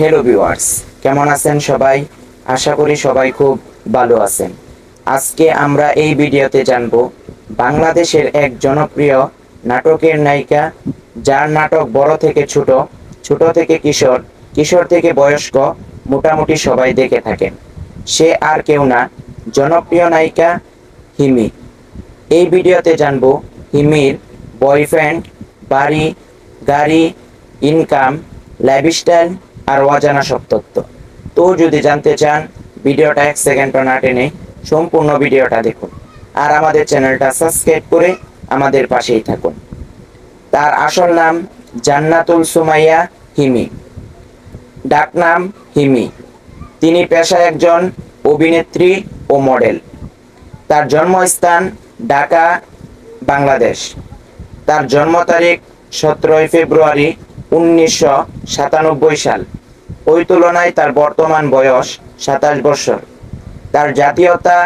Hello viewers কেমন আছেন সবাই? আশা করি সবাই খুব ভালো আছেন। আজকে আমরা এই ভিডিওতে জানব বাংলাদেশের এক জনপ্রিয় নাটকের নায়িকা, যার নাটক বড় থেকে ছোট ছোট থেকে কিশোর কিশোর থেকে বয়স্ক মোটামুটি সবাই দেখে থাকেন। সে আর কেউ না, জনপ্রিয় নায়িকা হিমি। এই ভিডিওতে জানব হিমির বয়ফ্রেন্ড, বাড়ি, গাড়ি, ইনকাম, লাইফস্টাইল আর অজানা সব তথ্য। তো যদি জানতে চান, ভিডিওটা এক সেকেন্ডও না টেনে সম্পূর্ণ ভিডিওটা দেখুন। আর আমাদের চ্যানেলটা সাবস্ক্রাইব করে আমাদের পাশেই থাকুন। তার আসল নাম জান্নাতুল সুমাইয়া হিমি। ডাকনাম হিমি। তিনি পেশায় একজন অভিনেত্রী ও মডেল। তার জন্মস্থান ঢাকা, বাংলাদেশ। তার জন্ম তারিখ সতেরোই ফেব্রুয়ারি উনিশশো সাতানব্বই সাল। ওই তুলনায় তার বর্তমান বয়স সাতাশ বছর। তার জাতীয়তা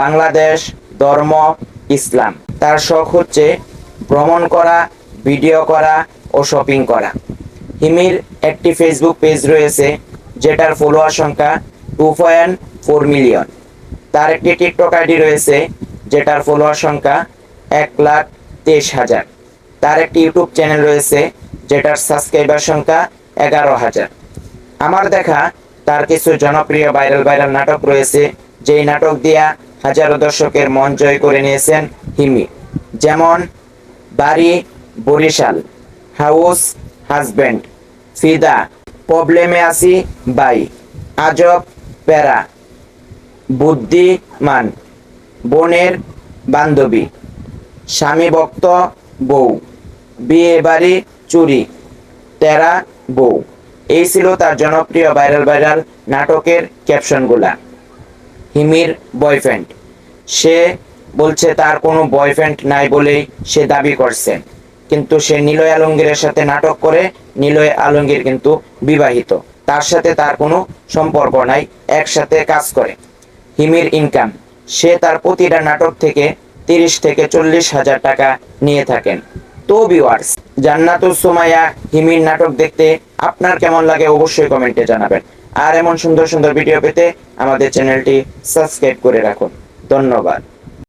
বাংলাদেশ, ধর্ম, ইসলাম। তার শখ হচ্ছে ভ্রমণ করা, ভিডিও করা ও শপিং করা। হিমির একটি ফেসবুক পেজ রয়েছে, যেটার ফলোয়ার সংখ্যা টু পয়েন্ট ফোর মিলিয়ন তার একটি টিকটক আইডি রয়েছে, যেটার ফলোয়ার সংখ্যা এক লাখ তেইশ হাজার। তার একটি ইউটিউব চ্যানেল রয়েছে, যেটার সাবস্ক্রাইবার সংখ্যা এগারো হাজার। আমার দেখা, তার কিছু জনপ্রিয় ভাইরাল ভাইরাল নাটক রয়েছে, যেই নাটক দিয়া হাজারো দর্শকের মন জয় করে নিয়েছেন হিমি। যেমন, বাড়ি, বরিশাল, হাউস হাজব্যান্ড ফিদা, প্রবলেমে আসি বাই, আজব, প্যারা, বুদ্ধিমান, বোনের বান্ধবী, স্বামী ভক্ত, বউ, বিয়ে বাড়ি, চুরি, তেরা, বউ। এই ছিল তার জনপ্রিয় ভাইরাল ভাইরাল নাটকের ক্যাপশনগুলা হিমির বয়ফ্রেন্ড সে বলছে, তার কোনো বয়ফ্রেন্ড নাই বলেই সে দাবি করছে। কিন্তু সে নিলয় আলমগীরের সাথে নাটক করে, নিলয় আলমগীর কিন্তু বিবাহিত। তার সাথে তার কোনো সম্পর্ক নাই, একসাথে কাজ করে। হিমির ইনকাম সে তার প্রতিটা নাটক থেকে তিরিশ থেকে চল্লিশ হাজার টাকা নিয়ে থাকেন। তো ভিউয়ার্স জান্নাতুল সুমাইয়া হিমির নাটক দেখতে আপনার কেমন লাগে অবশ্যই কমেন্টে জানাবেন। আর এমন সুন্দর সুন্দর ভিডিও পেতে আমাদের চ্যানেলটি সাবস্ক্রাইব করে রাখুন। ধন্যবাদ।